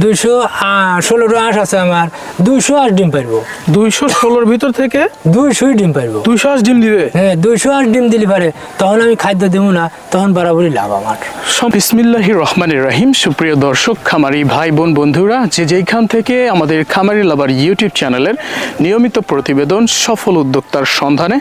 দুইশো ষোলোটা হাঁস আছে আমার। দুইশো হাঁস ডিম পারব। দুইশো ষোলোর ভিতর থেকে দুইশোই ডিম পারব। দুইশো হাঁস ডিম দিবে? হ্যাঁ দুইশো হাঁস ডিম দিলে পারে। তখন আমি খাদ্য দেবো না তখন বরাবরই লাভ আমার। বিসমিল্লাহ রহমানির রাহিম। সুপ্রিয় দর্শক খামারি ভাই বোন বন্ধুরা যে যেইখান থেকে আমাদের খামারি লাভার ইউটিউব চ্যানেলের নিয়মিত প্রতিবেদন সফল উদ্যোক্তার সন্ধানে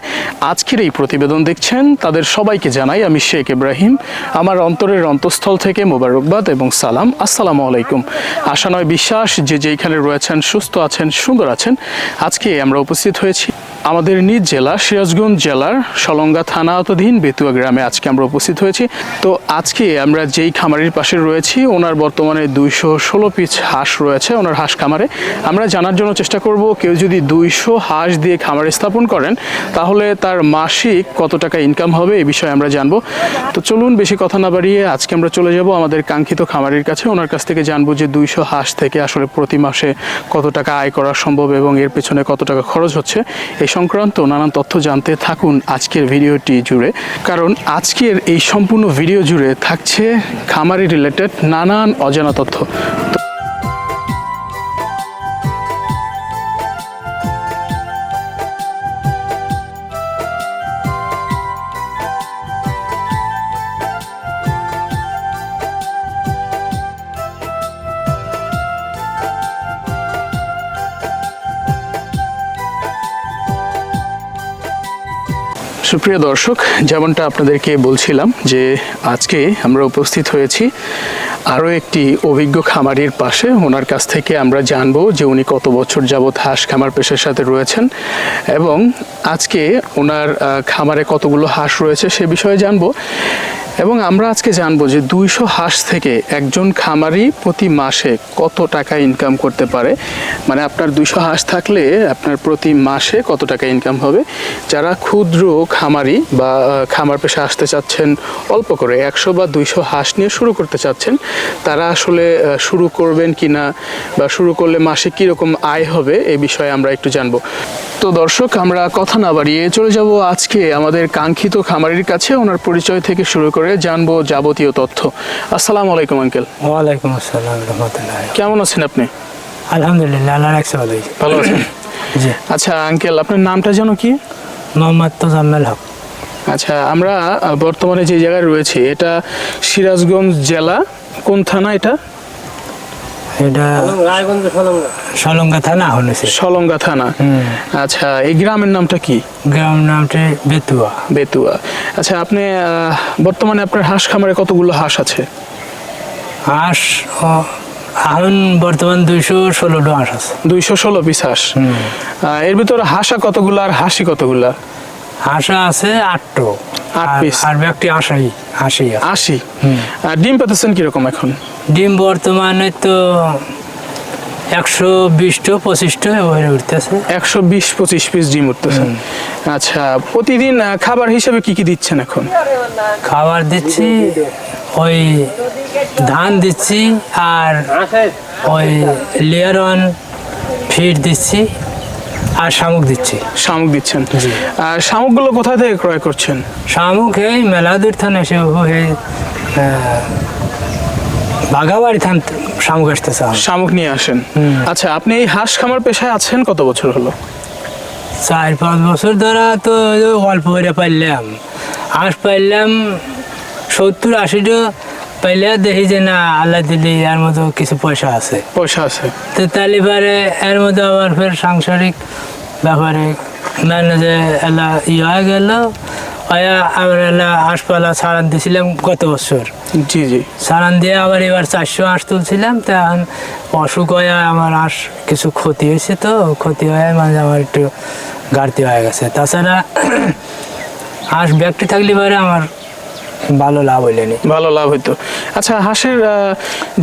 আজকের এই প্রতিবেদন দেখছেন তাদের সবাইকে জানাই আমি শেখ ইব্রাহিম। আমার অন্তরের অন্তঃস্থল থেকে মোবারকবাদ এবং সালাম। আসসালামু আলাইকুম। আশা নয় বিশ্বাস যে যেইখানে রয়েছেন সুস্থ আছেন সুন্দর আছেন। আজকে আমরা উপস্থিত হয়েছি আমাদের নিজ জেলা, সিরাজগঞ্জ জেলার সলঙ্গা থানা আওতাধীন বেতুয়া গ্রামে আজকে আমরা উপস্থিত হয়েছি। তো আজকে আমরা যেই খামারির পাশে রয়েছি, ওনার বর্তমানে দুইশো ষোলো পিস হাঁস রয়েছে, ওনার হাঁস খামারে। আমরা জানার জন্য চেষ্টা করব, কেউ যদি দুইশো হাঁস দিয়ে খামার স্থাপন করেন, তাহলে তার মাসিক কত টাকা ইনকাম হবে এই বিষয়ে আমরা জানব। তো চলুন, বেশি কথা না বাড়িয়ে আজকে আমরা চলে যাব আমাদের কাঙ্ক্ষিত খামারির কাছে। ওনার কাছ থেকে জানব যে দুইশো হাঁস থেকে আসলে প্রতি মাসে কত টাকা আয় করা সম্ভব এবং এর পেছনে কত টাকা খরচ হচ্ছে। এই সংক্রান্ত নানান তথ্য জানতে থাকুন আজকের ভিডিওটি জুড়ে। কারণ আজকের এই সম্পূর্ণ ভিডিও জুড়ে থাকছে খামারি রিলেটেড নানান অজানা তথ্য। সুপ্রিয় দর্শক, যেমনটা আপনাদেরকে বলছিলাম যে আজকে আমরা উপস্থিত হয়েছি আরও একটি অভিজ্ঞ খামারির পাশে। ওনার কাছ থেকে আমরা জানব যে উনি কত বছর যাবৎ হাঁস খামার পেশার সাথে রয়েছেন এবং আজকে ওনার খামারে কতগুলো হাঁস রয়েছে সে বিষয়ে জানব। এবং আমরা আজকে জানব যে দুইশো হাঁস থেকে একজন খামারি প্রতি মাসে কত টাকা ইনকাম করতে পারে। মানে আপনার দুইশো হাঁস থাকলে আপনার প্রতি মাসে কত টাকা ইনকাম হবে? যারা ক্ষুদ্র খামারি বা খামার পেশা আসতে চাচ্ছেন, অল্প করে একশো বা দুইশো হাঁস নিয়ে শুরু করতে চাচ্ছেন, তারা আসলে শুরু করবেন কিনা বা শুরু করলে মাসে কীরকম আয় হবে, এ বিষয়ে আমরা একটু জানব। তো দর্শক আমরা কথা না বাড়িয়ে চলে যাব আজকে আমাদের কাঙ্ক্ষিত খামারির কাছে। ওনার পরিচয় থেকে শুরু করে জানব যাবতীয় তথ্য। আসসালামু আলাইকুম আঙ্কেল। ওয়ালাইকুম আসসালাম রহমতুল্লাহ। কেমন আছেন আপনি? আলহামদুলিল্লাহ আল্লাহ রাখছে ভালো ভালো আছেন? জি। আচ্ছা আঙ্কেল আপনার নামটা যেন কি? মোহাম্মদ তোজাম্মেল হক। আচ্ছা আমরা বর্তমানে যে জায়গায় রয়েছি এটা সিরাজগঞ্জ জেলা। কোন থানা এটা? এটা সলঙ্গা থানা সলঙ্গা থানা? আচ্ছা এই গ্রামের নামটা কি? গ্রাম নামটি বেতুয়া। বেতুয়া। আচ্ছা আপনি আহ, বর্তমানে আপনার হাঁস খামারে কতগুলো হাঁস আছে? হাঁস এখন বর্তমান দুইশো ষোলোটা হাঁস আছে। দুইশো ষোলো পিস হাঁস। এর ভিতরে হাঁসা কতগুলো আর হাসি কতগুলা? হাঁসা আছে আটটো আট piece। আর ব্যক্তি আশাই আশি আছে। আশি আর ডিম পেতেছেন কীরকম এখন? ডিম বর্তমানে তো একশো বিশটো পঁচিশটো হয়ে উঠতেছে। একশো বিশ পঁচিশ পিস ডিম উঠতেছেন আচ্ছা প্রতিদিন খাবার হিসেবে কি কি দিচ্ছেন এখন? খাবার দিচ্ছি ওই ধান দিচ্ছি আর ওই লেয়ারন ফিড দিচ্ছি আর শামুক দিচ্ছি। শামুক দিচ্ছেন। আর শামুকগুলো কোথা থেকে ক্রয় করছেন? শামুক এই মেলাদুর থান এসে হয়ে বাঘাবাড়ি থান শামুক আসতেছে। শামুক নিয়ে আসেন। আচ্ছা আপনি এই হাঁস খামার পেশায় আছেন কত বছর হলো? চার পাঁচ বছর ধরা তো অল্প করে পাইলাম। হাঁস পাইলাম সত্তর আশিটা পাইলে দেখি যে না আল্লাহ দিলি এর মতো কিছু পয়সা আছে। পয়সা আছে। তো তাহলে পরে এর মধ্যে আবার ফের সাংসারিক ব্যাপারে মানে যে এলা ইয়ে হয়ে গেল এলা হাঁসপালা সারান দিয়েছিলাম গত বছর। জি জি। সারান দিয়ে আবার এবার চারশো হাঁস তুলছিলাম তা অসুখ হয়ে আমার হাঁস কিছু ক্ষতি হয়েছে তো ক্ষতি হয়ে মানে আমার একটু ঘাটতি হয়ে গেছে। তাছাড়া হাঁস ব্যক্তি থাকলে পরে আমার ভালো লাভ হইলেনি ভালো লাভ হইতো। আচ্ছা হাঁসের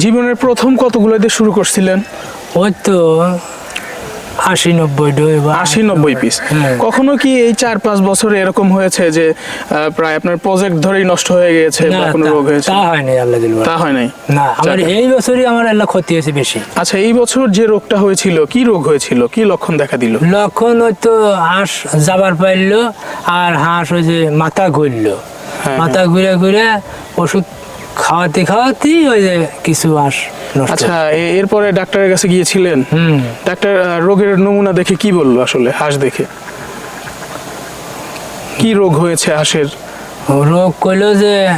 জীবনের প্রথম কতগুলো দিয়ে শুরু করছিলেন? ওই তো আশি নব্বই আশি নব্বই পিস হ্যাঁ। কখনো কি এই চার পাঁচ বছরে এরকম হয়েছে যে প্রায় আপনার প্রজেক্ট ধরেই নষ্ট হয়ে গিয়েছে বা কোনো রোগ হয়েছে? তা হয়নি আল্লাহ দিল তা হয় নাই। না আমার এই বছরই আমার আল্লাহ ক্ষতি হয়েছে বেশি। আচ্ছা এই বছর যে রোগটা হয়েছিল কি রোগ হয়েছিল? কি লক্ষণ দেখা দিল? লক্ষণ ওই তো হাঁস যাবার পাইলো আর হাঁস ওই যে মাথা ঘুরলো। হ্যাঁ, মাথা ঘুরে ঘুরে ওষুধ খাওয়াতে খাওয়াতেই ওই যে কিছু হাঁস আচ্ছা এরপরে ডাক্তারের কাছে গিয়েছিলেন। হুম। ডাক্তার রোগের নমুনা দেখে কি বলল আসলে হাঁস দেখে? কি রোগ হয়েছে হাঁসের? রোগ করল যে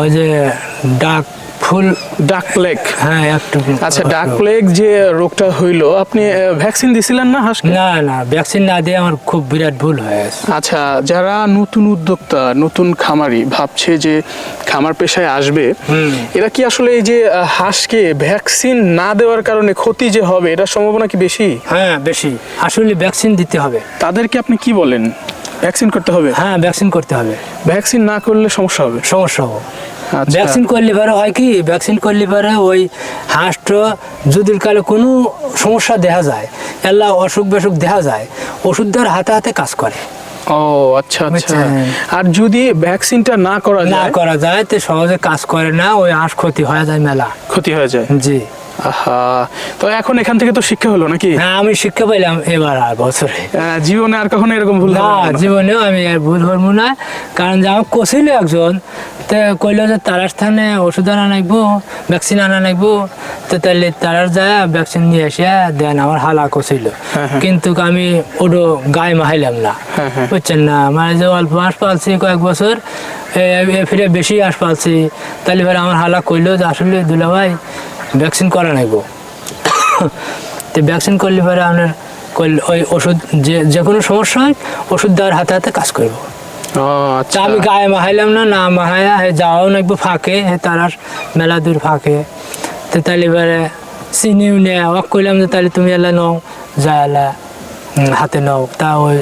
ওই যে ডাক ফুল ডাক প্লেগ হ্যাঁ আচ্ছা ডাক প্লেগ যে রোগটা হইল আপনি ভ্যাকসিন দিছিলেন না হাঁসকে? না না ভ্যাকসিন না দিয়ে আমার খুব বিরাট ভুল হয়ে গেছে। আচ্ছা যারা নতুন উদ্যোক্তা নতুন খামারি ভাবছে যে খামার পেশায় আসবে এরা কি আসলে এই যে হাঁসকে ভ্যাকসিন না দেওয়ার কারণে ক্ষতি যে হবে এটার সম্ভাবনা কি বেশি? হ্যাঁ বেশি। আসলে ভ্যাকসিন দিতে হবে। তাদেরকে আপনি কি বলেন? ভ্যাকসিন করতে হবে? হ্যাঁ ভ্যাকসিন করতে হবে। ভ্যাকসিন না করলে সমস্যা হবে? সমস্যা হবে। আচ্ছা। ভ্যাকসিন করলে পরে হয় কি? ভ্যাকসিন করলে পরে ওই হাঁসটা যদি কালে কোনো সমস্যা দেখা যায় এলা অসুখ বেসুখ দেখা যায় ওষুধ দেওয়ার হাতে হাতে কাজ করে। ও আচ্ছা আচ্ছা। আর যদি ভ্যাকসিনটা না করা না করা যায় তো সহজে কাজ করে না ওই হাঁস ক্ষতি হয়ে যায় মেলা। ক্ষতি হয়ে যায়। জি। আহা তো এখন এখান থেকে তো শিক্ষা হলো নাকি? হ্যাঁ আমি শিক্ষা পাইলাম এবার আর বছরে। জীবনে আর কখনো এরকম ভুল না জীবনেও আমি আর ভুল করব না কারণ যে আমার কছিল একজন তো কইল যে তারার স্থানে ওষুধ আনা নাইবো ভ্যাকসিন আনা নাইবো তো তাহলে তারার যায় ভ্যাকসিন নিয়ে এসে দেন আমার হালা কছিল হ্যাঁ, হ্যাঁ। কিন্তু আমি ওটো গায়ে মাহাইলাম না। হ্যাঁ। বুঝছেন না? মানে যে অল্প হাঁস পালছি কয়েক বছর ফিরে বেশি হাঁস পালছি তাহলে এবার আমার হালা কইলো যে আসলে দুলা ভাই ভ্যাকসিন করা নাইবো তো ভ্যাকসিন করলে পরে আপনার করলে ওই ওষুধ যে যে কোনো সমস্যা হয় ওষুধ দেওয়ার হাতে হাতে কাজ করব। তা আচ্ছা। আমি গায়ে মাহাইলাম না না মাহায়া হে যাওয়াও নাকবো ফাঁকে হে তারার মেলা দূর ফাঁকে। তো তাহলে এবারে চিনিও নে অক কইলাম যে তাহলে তুমি এলা নাও যা এলা হাতে নাও। তা ওই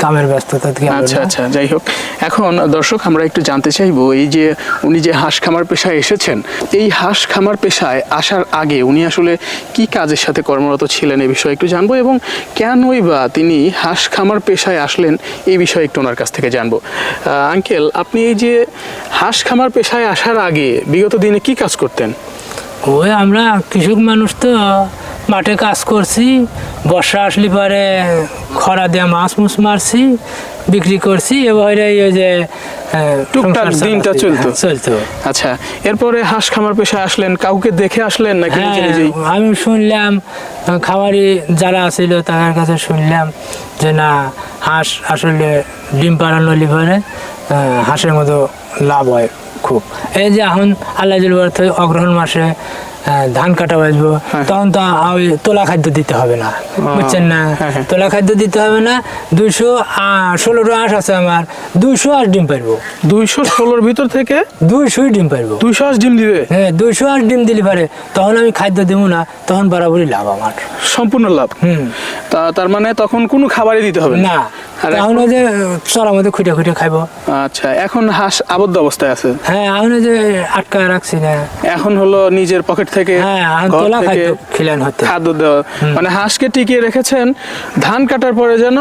কামের ব্যস্ততা থেকে আচ্ছা আচ্ছা যাই হোক। এখন দর্শক আমরা একটু জানতে চাইব এই যে উনি যে হাঁস খামার পেশায় এসেছেন এই হাঁস খামার পেশায় আসার আগে উনি আসলে কি কাজের সাথে কর্মরত ছিলেন এই বিষয়ে একটু জানব এবং কেনই বা তিনি হাঁস খামার পেশায় আসলেন এই বিষয়ে একটু ওনার কাছ থেকে জানব। আঙ্কেল আপনি এই যে হাঁস খামার পেশায় আসার আগে বিগত দিনে কি কাজ করতেন? ওই আমরা কৃষক মানুষ তো মাঠে কাজ করছি বর্ষা আসলে পরে খরা দিয়ে মাছ মুছ মারছি বিক্রি করছি এবারে ওই যে টুকটাক দিনটা চলতো। হ্যাঁ, চলতো। আচ্ছা এরপরে হাঁস খামার পেশায় আসলেন কাউকে দেখে আসলেন নাকি হ্যাঁ আমি শুনলাম খামারি যারা আছিল তাদের কাছে শুনলাম যে না হাঁস আসলে ডিম পাড়ানো লিভারে হাঁসের মতো লাভ হয় খুব। এই যে এখন আল্লাহ অগ্রহণ মাসে ধান কাটা বাজবো তখন তো ওই তোলা খাদ্য দিতে হবে না বুঝছেন না? হ্যাঁ, হ্যাঁ। তোলা খাদ্য দিতে হবে না দুইশো ষোলোটা হাঁস আছে আমার দুইশো হাঁস ডিম পারব। দুইশো ষোলোর ভিতর থেকে দুইশোই ডিম পারব। দুইশো হাঁস ডিম দিবে? হ্যাঁ দুইশো হাঁস ডিম দিলে পারে তখন আমি খাদ্য দেবো না তখন বরাবরই লাভ আমার। সম্পূর্ণ লাভ। হুম। তা তার মানে তখন কোনো খাবারই দিতে হবে না যে চড়ার মধ্যে খুঁটে খুঁটে খাইবো। আচ্ছা এখন হাঁস আবদ্ধ অবস্থায় আছে? হ্যাঁ এখন যে আটকা রাখছি না এখন হলো নিজের পকেট থেকে হ্যাঁ তোলা খিলান হতে। খাদ্য দেওয়া। মানে হাঁসকে টিকিয়ে রেখেছেন ধান কাটার পরে যেন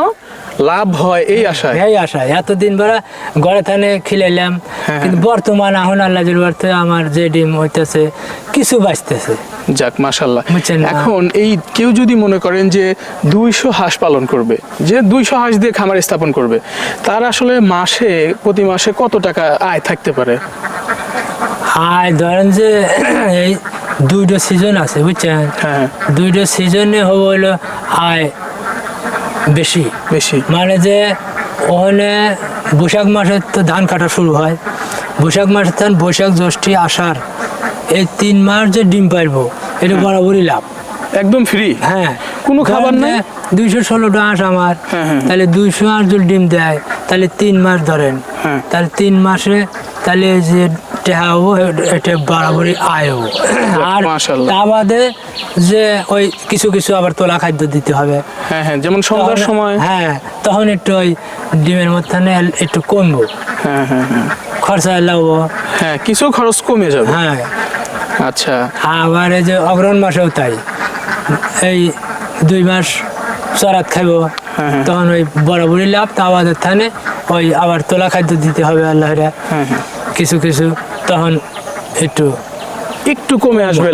লাভ হয় এই আশায়। এই আশা এতদিন বেড়া ঘরে থানে খিলাইলাম হ্যাঁ, কিন্তু বর্তমান এখন আল্লাহ বাড়তে আমার যে ডিম হইতেছে কিছু বাঁচতেছে। যাক মাশাল্লাহ এখন এই কেউ যদি মনে করেন যে দুইশো হাঁস পালন করবে যে দুইশো হাঁস দিয়ে খামার স্থাপন করবে। তার আসলে মাসে প্রতি মাসে কত টাকা আয় থাকতে পারে? আর ধরেন যে এই দুইটা সিজন আছে বুঝছেন? হ্যাঁ দুইটা সিজনে হব হলো আয় বেশি। বেশি। মানে যে ওখানে বৈশাখ মাসে তো ধান কাটা শুরু হয়। বৈশাখ মাসে ধান বৈশাখ জ্যৈষ্ঠী আষাঢ় এই তিন মাস যে ডিম পারব এটা বরাবরই লাভ। একদম ফ্রি হ্যাঁ। কোনো খাবার নাই? দুইশো ষোলোটা হাঁস আমার। হ্যাঁ, হ্যাঁ। তাহলে দুইশো হাঁস যদি ডিম দেয় তাহলে তিন মাস ধরেন। হ্যাঁ। তাহলে তিন মাসে তাহলে যে টেহা হব এটা বরাবরই আয় হব। আর তা বাদে যে ওই কিছু কিছু আবার তোলা খাদ্য দিতে হবে। হ্যাঁ হ্যাঁ যেমন সন্ধ্যার সময়। হ্যাঁ তখন একটু ওই ডিমের মধ্যে একটু কমবো। হ্যাঁ হ্যাঁ হ্যাঁ। খরচা লাগবো হ্যাঁ কিছু খরচ কমে যাবে। হ্যাঁ। আচ্ছা। আবার এই যে অগ্রহণ মাসেও তাই। এই দুই মাস চরাত খাইবো। হ্যাঁ, হ্যাঁ। তখন ওই বরাবরই লাভ তা আমাদের থানে ওই আবার তোলা খাদ্য দিতে হবে আল্লাহরে। হ্যাঁ কিছু কিছু তখন একটু একটু কমে আসবে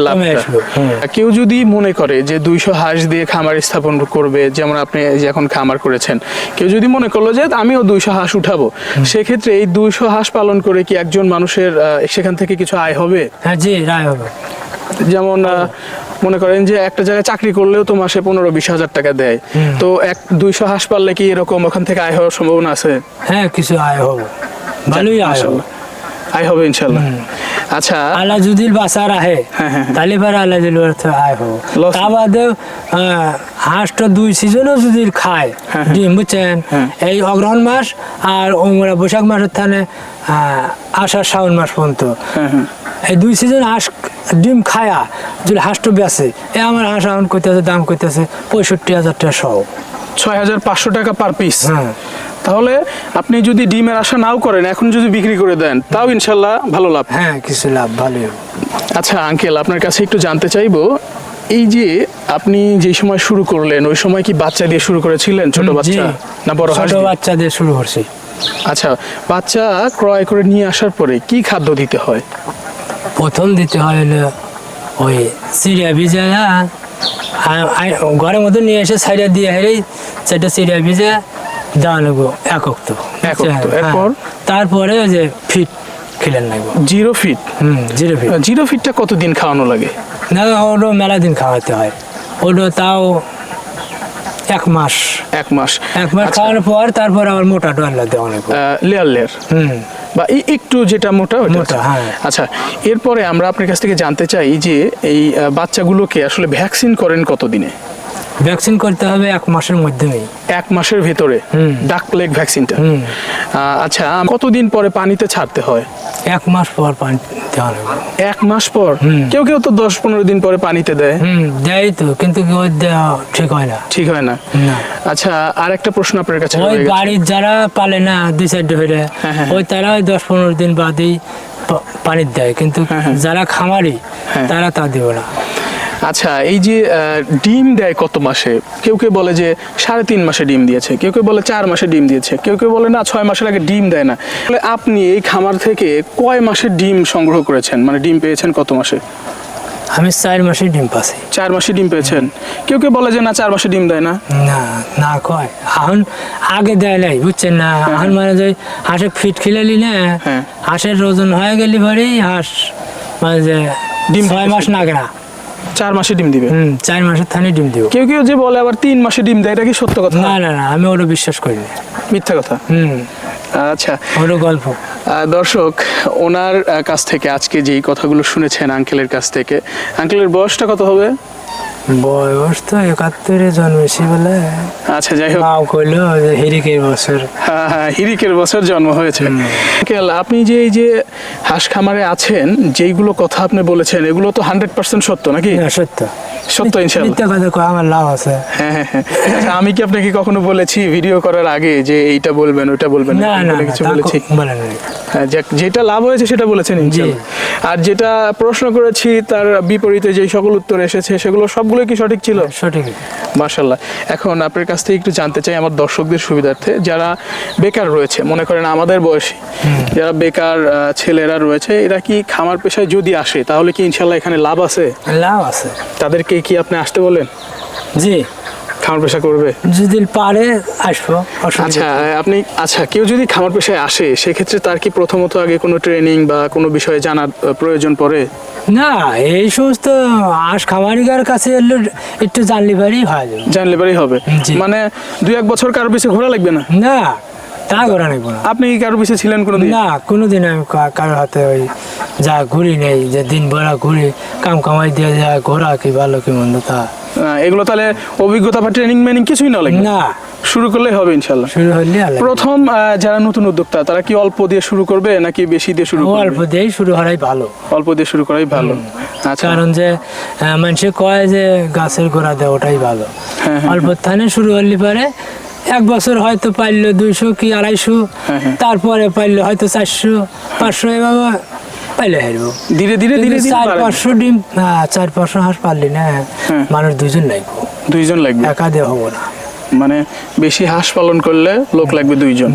হুম। কেউ যদি মনে করে যে দুইশো হাঁস দিয়ে খামার স্থাপন করবে যেমন আপনি এখন খামার করেছেন কেউ যদি মনে করল যে আমিও দুইশো হাঁস উঠাবো সেক্ষেত্রে এই দুইশো হাঁস পালন করে কি একজন মানুষের সেখান থেকে কিছু আয় হবে? হ্যাঁ জি রায় হবে। যেমন মনে করেন যে একটা জায়গায় চাকরি করলেও তো মাসে পনেরো বিশ হাজার টাকা দেয়। তো এক দুইশো হাঁস পারলে কি এরকম ওখান থেকে আয় হওয়ার সম্ভাবনা আছে? হ্যাঁ কিছু আয় হবে। ভালোই আয় হবে। আয় হবে ইনশাল্লাহ। আচ্ছা। আল্লাহ যদি বাসা রাখে হ্যাঁ, হ্যাঁ, হ্যাঁ। তাহলে পরে আল্লাহ দিল আয় হবে। তা আহ, হাঁসটা দুই সিজনও যদি খায় ডিম বুঝছেন। এই অগ্রহণ মাস আর ওমরা বৈশাখ মাসের থানে আষাঢ় শ্রাবণ মাস পর্যন্ত। এই দুই সিজন হাঁস ডিম খায়া যদি হাঁসটা বেছে এ আমার হাঁস এখন করতেছে দাম করতেছে পঁয়ষট্টি হাজার টাকা সহ। ছয় হাজার পাঁচশো টাকা পার পিস হ্যাঁ। তাহলে আপনি যদি ডিমের আশা নাও করেন এখন যদি বিক্রি করে দেন তাও ইনশাল্লাহ ভালো লাভ। হ্যাঁ কিছু লাভ ভালোই হবে। আচ্ছা আঙ্কেল আপনার কাছে একটু জানতে চাইব এই যে আপনি যে সময় শুরু করলেন ওই সময় কি বাচ্চা দিয়ে শুরু করেছিলেন ছোট। বাচ্চা না বড় ছোট বাচ্চা দিয়ে শুরু করছি। আচ্ছা বাচ্চা ক্রয় করে নিয়ে আসার পরে কি খাদ্য দিতে হয়? প্রথম দিতে হয় হলো ওই সিরিয়া ভিজা ঘরের মধ্যে নিয়ে এসে সাইডে দিয়ে হেরেই সেটা সিরিয়া ভিজা দেওয়া লাগবো একক তো হ্যাঁ। এরপর? তারপরে ওই যে ফিট খেলেন লাগবো। Zero feed? হুম জিরো ফিট। জিরো ফিটটা কতদিন খাওয়ানো লাগে? না ওটা মেলা দিন খাওয়াতে হয়। ওটা তাও এক মাস। এক মাস। এক মাস আচ্ছা, খাওয়ানোর পর তারপর আবার মোটা ডোয়াল্লা দেওয়া লাগবে। লেয়ার লেয়ার হুম। বা এই একটু যেটা মোটা মোটা, হ্যাঁ। আচ্ছা এরপরে আমরা আপনার কাছ থেকে জানতে চাই যে এই বাচ্চাগুলোকে আসলে ভ্যাকসিন করেন কতদিনে ভ্যাকসিন করতে হবে এক মাসের মধ্যেই। এক মাসের ভেতরে। ডাক প্লেগ ভ্যাকসিনটা? আচ্ছা কতদিন পরে পানিতে ছাড়তে হয়? এক মাস পর পানি দেওয়া এক মাস পর? কেউ কেউ তো দশ পনেরো দিন পরে পানিতে দেয়। দেয় তো কিন্তু ঠিক হয় না। ঠিক হয় না? আচ্ছা আর একটা প্রশ্ন আপনার কাছে ওই বাড়ির যারা পালে না দুই সাইড ধরে হ্যাঁ, হ্যাঁ। ওই তারা ওই দশ পনেরো দিন বাদেই পানি দেয়। কিন্তু হ্যাঁ, হ্যাঁ। যারা খামারি হ্যাঁ। তারা তা দেবে না। আচ্ছা এই যে ডিম দেয় কত মাসে? কেউ কেউ বলে যে সাড়ে তিন মাসে ডিম দিয়েছে কেউ কেউ বলে চার মাসে ডিম দিয়েছে কেউ কেউ বলে না ছয় মাসের আগে ডিম দেয় না। তাহলে আপনি এই খামার থেকে কয় মাসে ডিম সংগ্রহ করেছেন? মানে ডিম পেয়েছেন কত মাসে? আমি চার মাসে ডিম পাচ্ছি। চার মাসে ডিম পেয়েছেন? কেউ কেউ বলে যে না চার মাসে ডিম দেয় না। না না কয়। এখন আগে দেয় নাই বুঝছেন না? এখন মানে যে হাঁসে ফিট খেলালি না হ্যাঁ। হাঁসের ওজন হয়ে গেলি পরেই হাঁস মানে যে ডিম ডিম ছয় মাস না। কেনা চার মাসে ডিম দিবে। হুম চার মাসের থানি ডিম দিবে। কেউ কেউ যে বলে আবার তিন মাসে ডিম দেয় এটা কি সত্য কথা? না না না আমি ওটা বিশ্বাস করি না। মিথ্যা কথা? হুম। আচ্ছা। ওটা গল্প। দর্শক ওনার কাছ থেকে আজকে যেই কথাগুলো শুনেছেন আঙ্কেলের কাছ থেকে আঙ্কেলের বয়সটা কত হবে? বয়স তো একাত্তরে জন্মেছি বলে। আচ্ছা যাই হোক। কইলো যে হিরিকের বছর। হ্যাঁ, হ্যাঁ, হিরিকের বছর জন্ম হয়েছে। আপনি যে এই যে হাঁস খামারে আছেন যেইগুলো কথা আপনি বলেছেন এগুলো তো হান্ড্রেড পার্সেন্ট সত্য নাকি? সত্য। সত্য মিথ্যা কথা কয় আমার লাভ আছে। হ্যাঁ হ্যাঁ হ্যাঁ। আচ্ছা, আমি কি আপনাকে কখনো বলেছি ভিডিও করার আগে যে এইটা বলবেন ওইটা বলবেন না না কিছু বলেছি? যেটা লাভ হয়েছে সেটা বলেছেন ইনশাল্লাহ। আর যেটা প্রশ্ন করেছি তার বিপরীতে যে সকল উত্তর এসেছে সেগুলো সবগুলো কি সঠিক ছিল? সঠিক। মার্শাল্লাহ এখন আপনার কাছ থেকে একটু জানতে চাই আমার দর্শকদের সুবিধার্থে যারা বেকার রয়েছে মনে করেন আমাদের বয়সী যারা বেকার ছেলেরা রয়েছে এরা কি খামার পেশায় যদি আসে তাহলে কি ইনশাল্লাহ এখানে লাভ আছে? লাভ আছে। তাদেরকে কি আপনি আসতে বলেন? জি। খামার পেশা করবে? যদি পারে আসব আচ্ছা আপনি আচ্ছা কেউ যদি খামার পেশায় আসে সেক্ষেত্রে তার কি প্রথমত আগে কোনো ট্রেনিং বা কোনো বিষয়ে জানার প্রয়োজন পড়ে? না এই সমস্ত আস খামারিকার কাছে এলে একটু জানলে পারি হয়। জানলে পারেই হবে মানে দুই এক বছর কারও পিছিয়ে ঘোরা লাগবে না? না তা করা নেই কোনো আপনি কি কারও পিছিয়ে ছিলেন কোনো দিন না কোনোদিন আমি কা- কারোর হাতে ওই যা ঘুরি নেই যে দিন ভরা ঘুরি কাম কামাই দিয়ে যা ঘোরা কি ভালো কি মন্দ তা এগুলো তাহলে অভিজ্ঞতা বা ট্রেনিং মেনিং কিছুই না লাগবে না। শুরু করলেই হবে ইনশাল্লাহ শুরু হলে প্রথম যারা নতুন উদ্যোক্তা তারা কি অল্প দিয়ে শুরু করবে নাকি বেশি দিয়ে শুরু করবে? অল্প দিয়েই শুরু হওয়াই ভালো। অল্প দিয়ে শুরু করাই ভালো। আচ্ছা। কারণ যে মানুষে কয় যে গাছের গোড়া দেয় ওটাই ভালো। হ্যাঁ, হ্যাঁ। অল্প থানে শুরু হলে পারে এক বছর হয়তো পাইলো দুইশো কি আড়াইশো হ্যাঁ, হ্যাঁ। তারপরে পাইলো হয়তো চারশো পাঁচশো এভাবে পাইলে হারবো ধীরে ধীরে ধীরে চার পাঁচশো ডিম হ্যাঁ, চার পাঁচশো হাঁস পারলি না হ্যাঁ। মানুষ দুজন লাগবে। দুইজন লাগবে? একা দিয়ে হব না। মানে বেশি হাঁস পালন করলে লোক লাগবে দুইজন?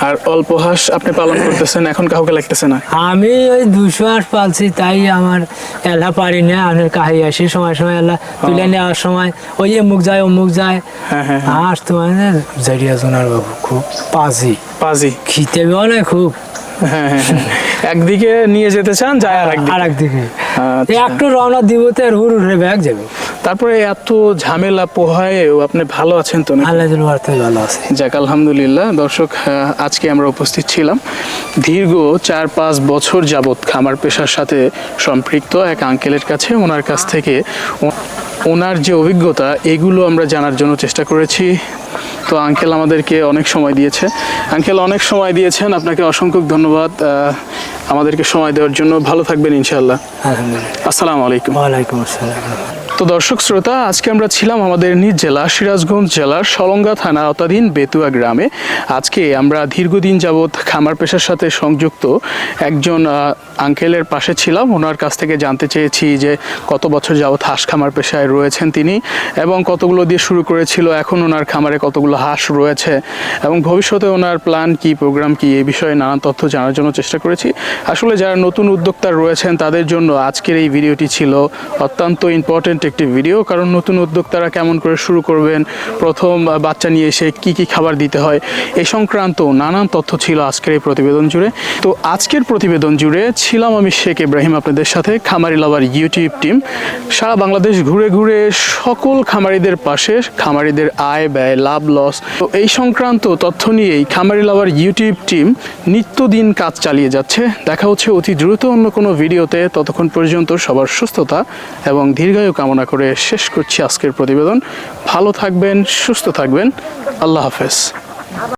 আর অল্প হাঁস আপনি পালন করতেছেন এখন কাউকে লাগতেছে না? আমি ওই দুশো হাঁস পালছি তাই আমার এলা পারি না আমি কাহি আসি সময় সময় এলা তুলে নেওয়ার সময়। ওই অমুক যায় অমুক যায়। হ্যাঁ হ্যাঁ হাঁস তো মানে জারিয়া জোনার বাবু খুব পাজি। পাজি। খিতে বলে খুব। হ্যাঁ হ্যাঁ, হ্যাঁ। একদিকে নিয়ে যেতে চান যায় আর একদিকে। আর একদিকে আচ্ছা। একটু রওনা দিব তো আর হুর হুরে ব্যাগ যাবে। তারপরে এত ঝামেলা পোহায়েও আপনি ভালো আছেন তো না আল্লাহ থেকে ভালো আছে। যাক আলহামদুলিল্লাহ। দর্শক আজকে আমরা উপস্থিত ছিলাম। দীর্ঘ চার পাঁচ বছর যাবৎ খামার পেশার সাথে সম্পৃক্ত এক আঙ্কেলের কাছে ওনার কাছ থেকে ওনার যে অভিজ্ঞতা এগুলো আমরা জানার জন্য চেষ্টা করেছি। তো আঙ্কেল আমাদেরকে অনেক সময় দিয়েছে। আঙ্কেল অনেক সময় দিয়েছেন। আপনাকে অসংখ্য ধন্যবাদ। আমাদেরকে সময় দেওয়ার জন্য। ভালো থাকবেন ইনশাল্লাহ আসসালামু আলাইকুম। ওয়ালাইকুম আসসালাম। তো দর্শক শ্রোতা, আজকে আমরা ছিলাম আমাদের নিজ জেলা, সিরাজগঞ্জ জেলার সলঙ্গা থানা আওতাধীন বেতুয়া গ্রামে। আজকে আমরা দীর্ঘদিন যাবৎ খামার পেশার সাথে সংযুক্ত একজন আঙ্কেলের পাশে ছিলাম। ওনার কাছ থেকে জানতে চেয়েছি যে কত বছর যাবৎ হাঁস খামার পেশায় রয়েছেন তিনি এবং কতগুলো দিয়ে শুরু করেছিল, এখন ওনার খামারে কতগুলো হাঁস রয়েছে এবং ভবিষ্যতে ওনার প্ল্যান কি প্রোগ্রাম কি, এই বিষয়ে নানান তথ্য জানার জন্য চেষ্টা করেছি। আসলে যারা নতুন উদ্যোক্তা রয়েছেন, তাদের জন্য আজকের এই ভিডিওটি ছিল অত্যন্ত ইম্পর্টেন্ট একটি ভিডিও কারণ নতুন উদ্যোক্তারা কেমন করে শুরু করবেন, প্রথম বাচ্চা নিয়ে এসে কি কি খাবার দিতে হয় এই সংক্রান্ত নানান তথ্য ছিল আজকের এই প্রতিবেদন জুড়ে। তো আজকের প্রতিবেদন জুড়ে ছিলাম আমি শেখ ইব্রাহিম আপনাদের সাথে, খামারি লাভার ইউটিউব টিম সারা বাংলাদেশ ঘুরে ঘুরে সকল খামারিদের পাশে খামারিদের আয় ব্যয়, লাভ লস তো এই সংক্রান্ত তথ্য নিয়েই খামারি লাভার ইউটিউব টিম নিত্যদিন কাজ চালিয়ে যাচ্ছে। দেখা হচ্ছে অতি দ্রুত অন্য কোনো ভিডিওতে ততক্ষণ পর্যন্ত সবার সুস্থতা এবং দীর্ঘায়ু কামনা করে শেষ করছি আজকের প্রতিবেদন। ভালো থাকবেন সুস্থ থাকবেন। আল্লাহ হাফেজ।